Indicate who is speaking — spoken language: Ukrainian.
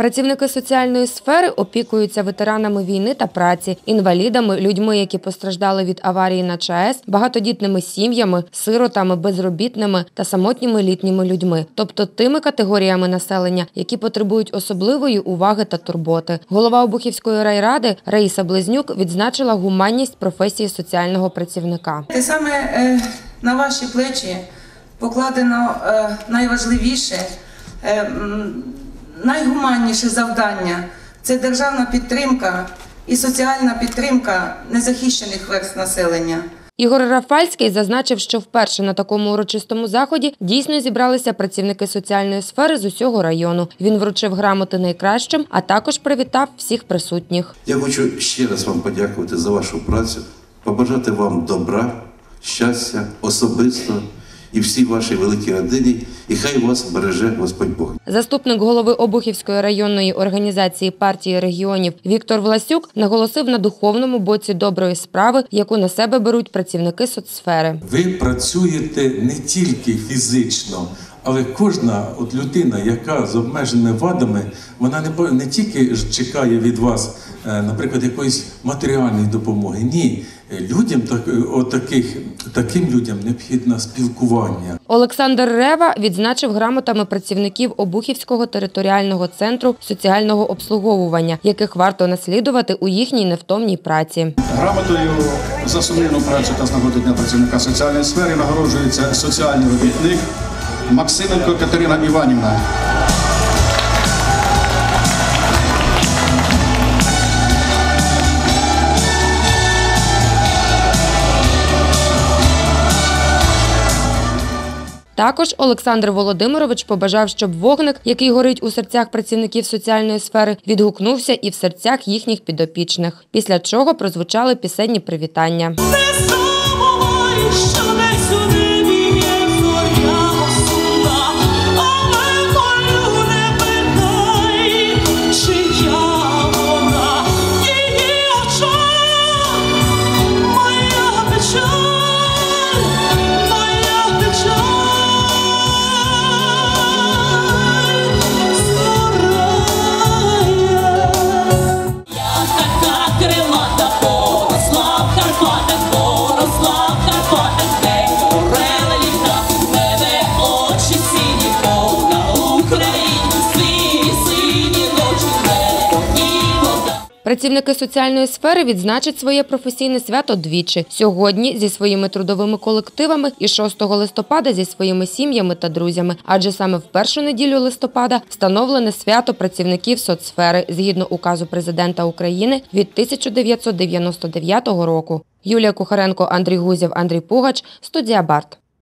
Speaker 1: Працівники соціальної сфери опікуються ветеранами війни та праці, інвалідами, людьми, які постраждали від аварії на ЧАЕС, багатодітними сім'ями, сиротами, безробітними та самотніми літніми людьми, тобто тими категоріями населення, які потребують особливої уваги та турботи. Голова Обухівської райради Раїса Близнюк відзначила гуманність професії соціального працівника.
Speaker 2: Те саме е, на ваші плечі покладено е, найважливіше, е, найгуманніше завдання це державна підтримка і соціальна підтримка незахищених верст населення.
Speaker 1: Ігор Рафальський зазначив, що вперше на такому урочистому заході дійсно зібралися працівники соціальної сфери з усього району. Він вручив грамоти найкращим, а також привітав всіх присутніх.
Speaker 3: Я хочу ще раз вам подякувати за вашу працю, побажати вам добра, щастя, особисто і всій вашій великій родині, і хай вас береже Господь Бог.
Speaker 1: Заступник голови Обухівської районної організації партії регіонів Віктор Власюк наголосив на духовному боці доброї справи, яку на себе беруть працівники соцсфери.
Speaker 4: Ви працюєте не тільки фізично, але кожна от людина, яка з обмеженими вадами, вона не, не тільки ж чекає від вас, наприклад, якоїсь матеріальної допомоги. Ні, Е, людям так, е, от таких, таким людям необхідне спілкування.
Speaker 1: Олександр Рева відзначив грамотами працівників Обухівського територіального центру соціального обслуговування, яких варто наслідувати у їхній невтомній праці.
Speaker 5: Грамотою за сумлінну працю та з нагоди Дня працівника соціальної сфери нагороджується соціальний робітник Максименко Катерина Іванівна.
Speaker 1: Також Олександр Володимирович побажав, щоб вогник, який горить у серцях працівників соціальної сфери, відгукнувся і в серцях їхніх підопічних. Після чого прозвучали пісенні привітання. Працівники соціальної сфери відзначать своє професійне свято двічі сьогодні зі своїми трудовими колективами і 6 листопада зі своїми сім'ями та друзями. Адже саме в першу неділю листопада встановлене свято працівників соцсфери згідно указу президента України від 1999 року. Юлія Кухаренко, Андрій Гузєв, Андрій Пугач, студія Барт.